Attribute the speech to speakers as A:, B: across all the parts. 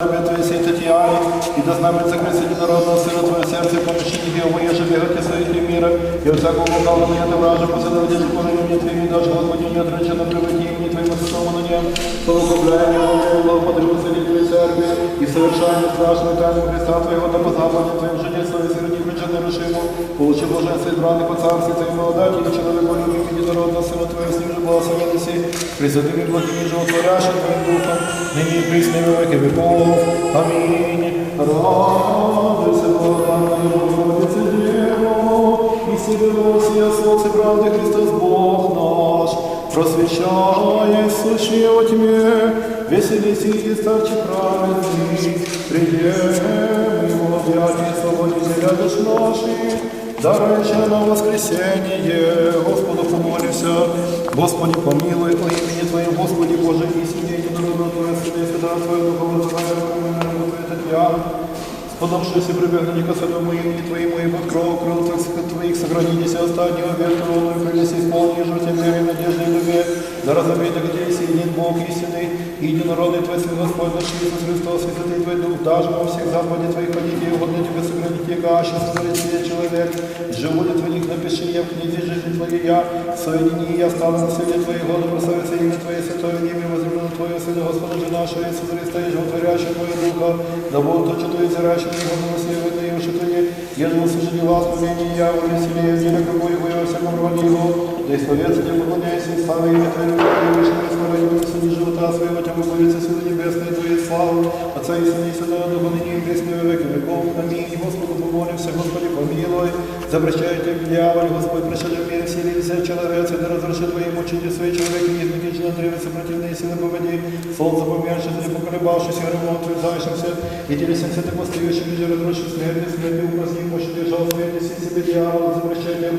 A: Тебе Твоей святой Татьяне, и да знамется Христа единородного Сына Твое сердце, и помещение Его, еже бегать и своих мира, и от всякого лукавого на это вража, последовать же положение Твоими, даже Господи, не отречено приводи имени Твоему святому на нем, словословляем Его, Его, подрыву Твоей Церкви, и совершаем страшную тайну Христа Твоего, да по заповеди Твоим жене своей среди причины решиму, получи блаженство избранный по царстве Твоему, отдать и человеку любим единородного Сына Твоего, с ним же благословен си, пресвятым и благим и животворящим Твоим Духом, ныне и присно и во веки веков. Аминь. Радуйся, Богородице, Богородице Дева, и себе солнце правды Христос Бог наш, просвещай сущие во тьме, веселись и старче праведный, придем его объятия свободителя душ наших, дарующая нам воскресение, Господу помолимся, Господи помилуй, о имени Твоем, сподобшись и прибегни к особому имени Твоему, и под кровь крыл Твоих сохранитесь останнего века, ровно и принеси исполни жития веры, надежды и любви, да разобей, да где есть един Бог истинный, и единородный Твой Сын Господь наш Иисус Христос, и Святый Твой Дух, даже во всех заповедях Твоих ходите, и угодно Тебе сохраните, гаши, сотворить себе человек, живут в них напиши я в книге жизни Твоей я, соедини я стану на свете Твоей годы, прославится имя Твое, святое имя, возлюблено Твое, Сына Господа же нашего Иисуса Христа, и животворящего Твое Духа, да будут то, что Твое зиращим, и Господа Севы, и ушитание, ежели слышали глаз помени я, у веселее, не на какой его, и во всяком роде его, да исповедаться не поклоняйся, и слава имя Твое, и вышли из моря, и суди живота своего, тем выходится силы небесной Твоей славы, Отца и Сына и Святого Духа, ныне и присно во веки веков. Аминь. Господу помолимся, Господи помилуй. Запрещайте дьявол, Господь, прощали в мире силе все человецы, да разруши Твои мучения свои человеки, не изменить на древе сопротивные силы поводи. Солнце помершись, не поколебавшись, и ремонт утверждающимся, и телесимся ты постающим, где разруши смерти, смерти упраздни, мощь держал смерти, си себе дьявол, запрещайте Богу,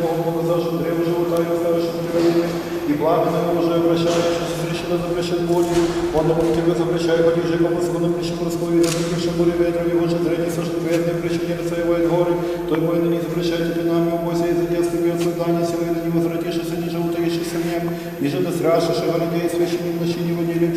A: и пламенное уже обращающимся, зрещено запрещен боли, он на тебе запрещает, подержи по паскудам, прищем морской, и запрещен боли ветром, его же зрение сошли ветром, причине своего и горы, той мой ныне запрещает тебе нами, убойся, и затес тебе от создания силы, и да не возвратишься, ниже утаишься в нем, ниже да страшишь, и воротей священник ночи не вонили,